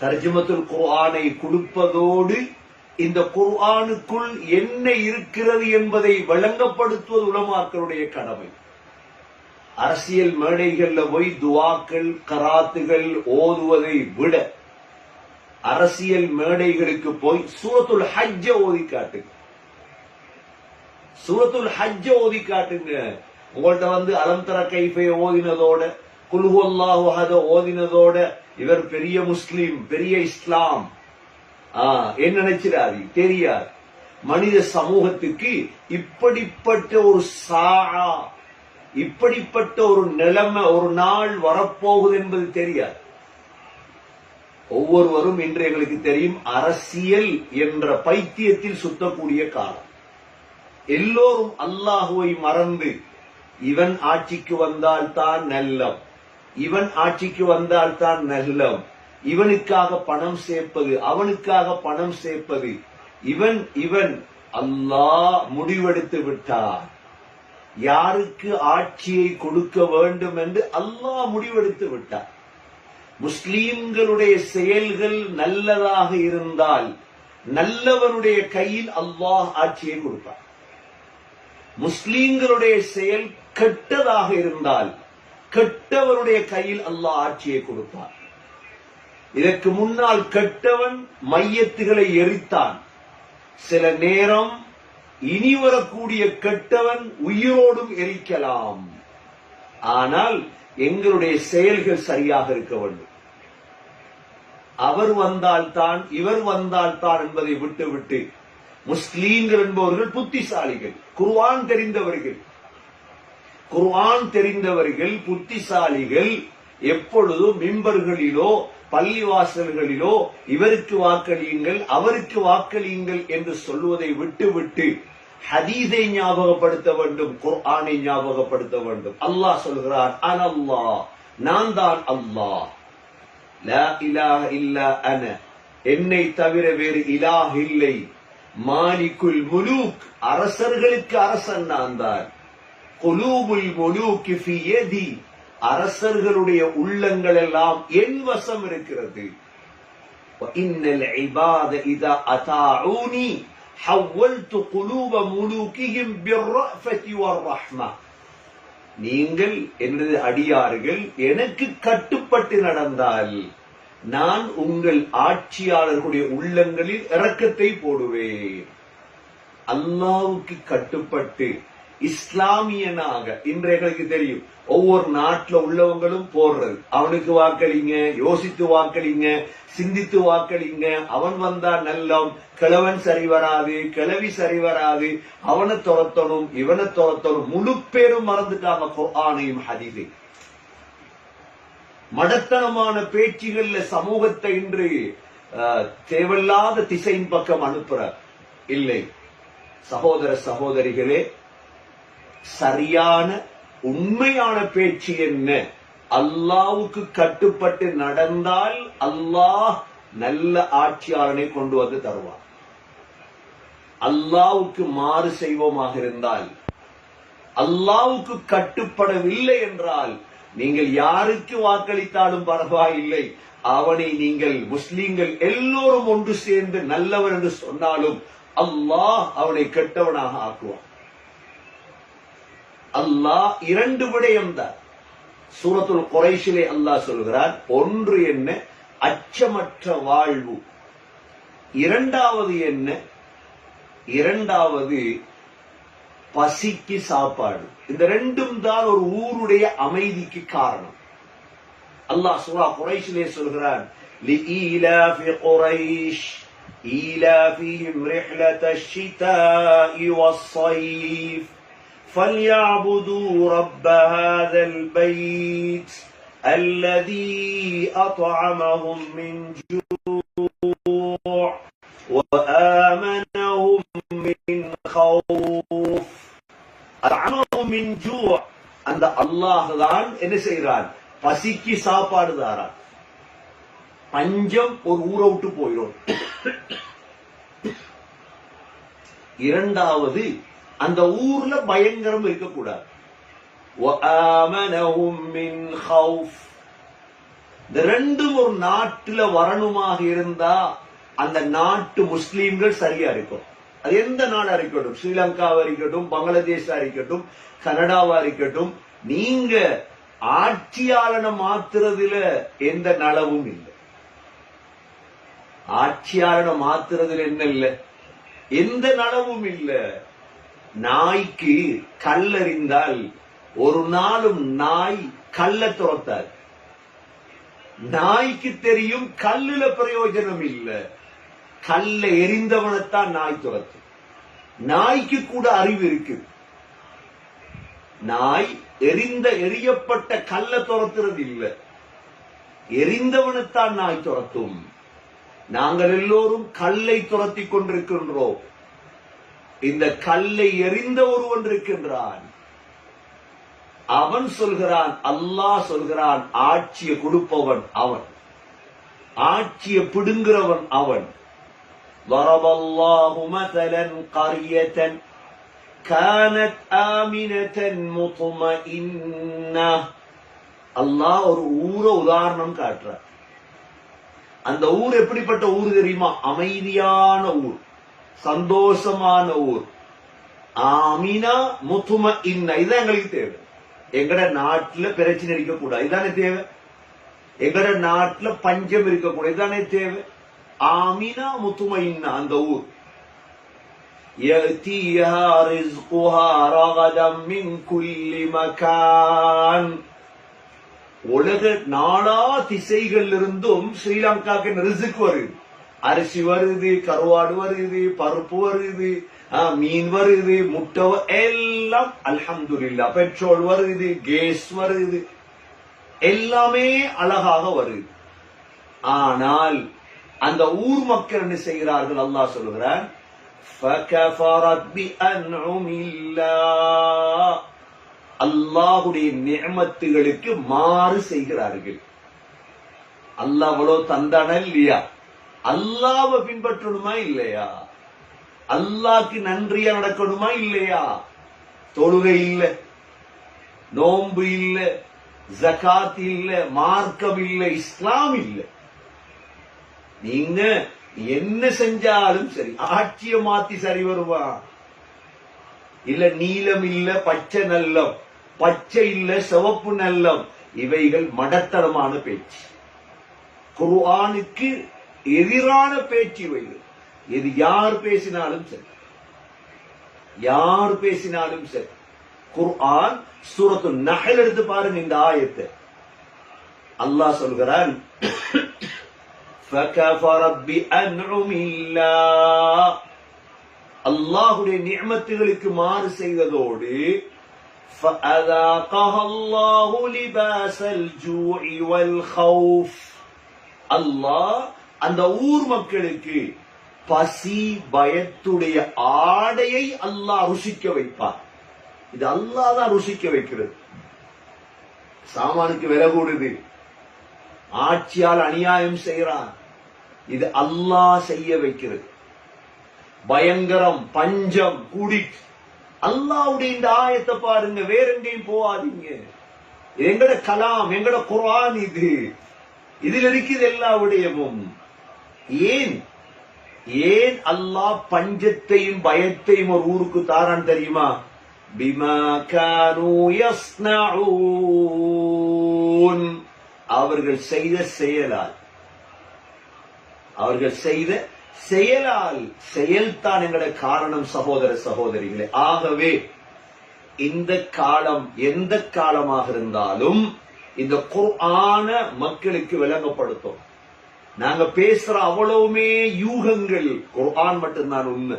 தர்ஜுமத்துல் குர்ஆனை கொடுப்பதோடு இந்த குர்ஆனுக்குள் என்ன இருக்கிறது என்பதை விளங்கப்படுத்துவது உலமாக்களுடைய கடமை. அரசியல் மேடைகள்ல போய் துவாக்கள் கராத்துகள் ஓதுவதை விட அரசியல் மேடைகளுக்கு போய் சூரத்துல் ஹஜ்ஜ ஓதி காட்டுங்க சூரத்துல் ஹஜ்ஜ ஓதி காட்டுங்க. உங்கள்ட்ட வந்து அலந்தர கைஃபை ஓதினதோட குல்ஹு அத ஓதினதோட இவர் பெரிய முஸ்லிம் பெரிய இஸ்லாம். என்ன நினைச்சிடாது தெரியாது. மனித சமூகத்துக்கு இப்படிப்பட்ட ஒரு சாரா இப்படிப்பட்ட ஒரு நிலைமை ஒரு நாள் வரப்போகுது என்பது தெரியாது. ஒவ்வொருவரும் இன்று எங்களுக்கு தெரியும் அரசியல் என்ற பைத்தியத்தில் சுத்தக்கூடிய காலம். எல்லோரும் அல்லாஹுவை மறந்து இவன் ஆட்சிக்கு வந்தால் தான் நல்லம். இவன் ஆட்சிக்கு வந்தால் தான் நல்லம். இவனுக்காக பணம் சேர்ப்பது அவனுக்காக பணம் சேர்ப்பது. இவன் இவன் அல்லாஹ் முடிவெடுத்து விட்டார் யாருக்கு ஆட்சியை கொடுக்க வேண்டும் என்று அல்லாஹ் முடிவெடுத்து விட்டார் முஸ்லீம்களுடைய செயல்கள் நல்லதாக இருந்தால் நல்லவனுடைய கையில் அல்லாஹ் ஆட்சியை கொடுப்பார் முஸ்லீம்களுடைய செயல் கெட்டதாக இருந்தால் கெட்டவருடைய கையில் அல்லாஹ் ஆட்சியை கொடுப்பார் இதற்கு முன்னால் கெட்டவன் மையத்துகளை எரித்தான். சில நேரம் இனி வரக்கூடிய கெட்டவன் உயிரோடும் எரிக்கலாம். ஆனால் எங்களுடைய செயல்கள் சரியாக இருக்க வேண்டும். அவர் வந்தால்தான் இவர் வந்தால்தான் என்பதை விட்டுவிட்டு முஸ்லீம்கள் என்பவர்கள் புத்திசாலிகள் குர்வான் தெரிந்தவர்கள் குர்ஆன் தெரிந்தவர்கள் புத்திசாலிகள் எப்பொழுதும் மிம்பர்களிலோ பள்ளிவாசல்களிலோ இவருக்கு வாக்களியுங்கள் அவருக்கு வாக்களியுங்கள் என்று சொல்வதை விட்டுவிட்டு ஹதீஸை ஞாபகப்படுத்த வேண்டும் குர்ஆனை ஞாபகப்படுத்த வேண்டும். அல்லாஹ் சொல்கிறான் அனல்லாஹ் நான் தான் அல்லாஹ். லா இலாஹ இல்லா அன. என்னை தவிர வேறு இலாஹ் இல்லை. மாலிக்குல் முலூக் அரசர்களுக்கு அரசன் நான் தான். கொலூபுல் ஒலூக்கு எதி அரசர்களுடைய உள்ளங்கள் எல்லாம் என் வசம் இருக்கிறது. இன்னல் இபாத இதா அதாஊனி. ஹவ்வல்து குலூப முலூக்கியும் பிர்ரஃபதி வர்ரஹ்மா. நீங்கள் எனது அடியார்கள் எனக்கு கட்டுப்பட்டு நடந்தால் நான் உங்கள் ஆட்சியாளர்களுடைய உள்ளங்களில் இறக்கத்தை போடுவேன். அல்லாவுக்கு கட்டுப்பட்டு இஸ்லாமியனாக. இன்று எங்களுக்கு தெரியும். ஒவ்வொரு நாட்டுல உள்ளவங்களும் போடுறது அவனுக்கு வாக்களிங்க யோசித்து வாக்களிங்க சிந்தித்து வாக்களிங்க. அவன் வந்தா நல்லம். கிழவன் சரி வராது கிழவி சரி வராது. அவனை துரத்தணும் இவனை துரத்தணும். முழு பேரும் மறந்துட்டாங்க குர்ஆனையும் ஹதீஸை மடத்தனமான பேச்சுகள்ல சமூகத்தை இன்று அஹ், தேவையில்லாத திசையின் பக்கம் அனுப்புற இல்லை. சகோதர சகோதரிகளே சரியான உண்மையான பேச்சு என்ன? அல்லாவுக்கு கட்டுப்பட்டு நடந்தால் அல்லாஹ் நல்ல ஆட்சியாளனை கொண்டு வந்து தருவார் அல்லாவுக்கு மாறு செய்வோமாக இருந்தால் அல்லாவுக்கு கட்டுப்படவில்லை என்றால் நீங்கள் யாருக்கு வாக்களித்தாலும் பரவாயில்லை. அவனை நீங்கள் முஸ்லீம்கள் எல்லோரும் ஒன்று சேர்ந்து நல்லவர் என்று சொன்னாலும் அல்லாஹ் அவனை கெட்டவனாக ஆக்குவான். அல்லாஹ் இரண்டு விடயம்தான் சூரத்துல் குறைஷிலே அல்லாஹ் சொல்கிறார் ஒன்று என்ன அச்சமற்ற வாழ்வு இரண்டாவது என்ன இரண்டாவது பசிக்கு சாப்பாடு இந்த ரெண்டும் தான் ஒரு ஊருடைய அமைதிக்கு காரணம் அல்லாஹ் சூரா குறைஷிலே சொல்கிறான் لإيلاف قريش إيلافهم رحلة الشتاء والصيف فليعبدوا رب هذا البيت الذي أطعمهم من جوع وآمنهم من خوف أطعمهم من جوع அந்த அல்லாஹ் தான் என்ன செய்கிறான் பசிக்கு சாப்பாடு தாரான் பஞ்சம் ஒரு ஊரை விட்டு போயிடும் இரண்டாவது அந்த ஊர்ல பயங்கரம் இருக்கக்கூடாது. இந்த ரெண்டும் ஒரு நாட்டுல வரணுமாக இருந்தா அந்த நாட்டு முஸ்லீம்கள் சரியா இருக்கும். அது எந்த நாடா இருக்கட்டும்? ஸ்ரீலங்காவா இருக்கட்டும் பங்களாதேஷா இருக்கட்டும் கனடாவா இருக்கட்டும் நீங்க ஆட்சியாளனை மாத்துறதுல எந்த நலவும் இல்லை. ஆட்சியாளனை மாத்துறதுல என்ன இல்லை? எந்த நலவும் இல்லை? நாய்க்கு கல்லறிந்தால் ஒரு நாளும் நாய் கல்ல துரத்தாது. நாய்க்கு தெரியும் கல்லுல பிரயோஜனம் இல்ல. கல்ல எரிந்தவனைத்தான் நாய் துரத்தும். நாய்க்கு கூட அறிவு இருக்கு நாய் எரிந்த எரியப்பட்ட கல்ல துரத்துறது இல்ல. எரிந்தவனைத்தான் நாய் துரத்தும். நாங்கள் எல்லோரும் கல்லை துரத்தி கொண்டிருக்கின்றோம். இந்த கல்லை எரிந்த ஒருவன் இருக்கின்றான் அவன் சொல்கிறான் அல்லாஹ் சொல்கிறான் ஆட்சியை கொடுப்பவன் அவன் ஆட்சியை பிடுங்குறவன் அவன் ضرب الله مثلا قرية كانت آمنة مطمئنة அல்லாஹ் ஒரு ஊரை உதாரணம் காட்டுறார் அந்த ஊர் எப்படிப்பட்ட ஊர் தெரியுமா அமைதியான ஊர் சந்தோஷமான ஊர் ஆமினா முத்தும இன்ன இதுதான் எங்களுக்கு தேவை எங்கட நாட்டுல பிரச்சனை இருக்கக்கூடாது இதானே தேவை எங்கட நாட்டுல பஞ்சம் இருக்கக்கூடாது இதானே தேவை ஆமினா முத்தும இன்ன அந்த ஊர் يأتيها رزقها رغدا من كل مكان உலக நாளா திசைகள் இருந்தும் ஸ்ரீலங்காக்கு ரிசுக்கு வருது அரிசி வருது கருவாடு வருது பருப்பு வருது மீன் வருது முட்டை எல்லாம் அல்ஹம்துல்லா பெட்ரோல் வருது கேஸ் வருது. எல்லாமே அழகாக வருது. ஆனால் அந்த ஊர் மக்கள் என்ன செய்கிறார்கள்? அல்லாஹ் சொல்லுகிறார் அல்லாஹுடைய நியமத்துகளுக்கு மாறு செய்கிறார்கள். அல்லாஹ் அவ்வளோ தந்தான இல்லையா? அல்லாவை பின்பற்றணுமா இல்லையா? அல்லாக்கு நன்றியா நடக்கணுமா இல்லையா? தொழுகை இல்லை நோன்பு இல்லை ஜகாத் இல்ல மார்க்கம் இல்லை இஸ்லாம் இல்ல. நீங்க என்ன செஞ்சாலும் சரி ஆட்சியை மாத்தி சரி வருவா இல்ல நீலம் இல்ல பச்சை நல்லம் பச்சை இல்ல சிவப்பு நல்லம் இவைகள் மடத்தனமான பேச்சு. குர்ஆனுக்கு எதிரான பேச்சு வைகள் இது யார் பேசினாலும் சரி யார் பேசினாலும் சரி குர்ஆன் சூரத்து நகல் எடுத்து பாருங்க இந்த ஆயத்தை அல்லாஹ் சொல்கிறான் அல்லாஹுடைய நியமத்துகளுக்கு மாறு செய்ததோடு அல்லாஹ் அந்த ஊர் மக்களுக்கு பசி பயத்துடைய ஆடையை அல்லாஹ் ருசிக்க வைப்பார். இது அல்லாஹ் தான் ருசிக்க வைக்கிறது. சாமானுக்கு விலை கூடுது. ஆட்சியால் அநியாயம் செய்கிறான். இது அல்லாஹ் செய்ய வைக்கிறது. பயங்கரம் பஞ்சம் கூடி அல்லாவுடைய இந்த ஆயத்தை பாருங்க வேற எங்கேயும் போகாதீங்க. எங்கட கலாம் எங்கட குரான் இது. இதில் இருக்குது எல்லா விடயமும் ஏன்? ஏன் அல்லாஹ் பஞ்சத்தையும் பயத்தையும் ஒரு ஊருக்கு தாரான் தெரியுமா? பிமா அவர்கள் செய்த செயலால். அவர்கள் செய்த செயலால். செயல்தான் எங்களை காரணம் சகோதர சகோதரிகளே. ஆகவே இந்த காலம் எந்த காலமாக இருந்தாலும் இந்த குர்ஆன மக்களுக்கு விளங்கப்படுத்தும். நாங்க பேசுற அவ்வளவுமே யூகங்கள். குர்ஆன் மட்டும்தான் உண்மை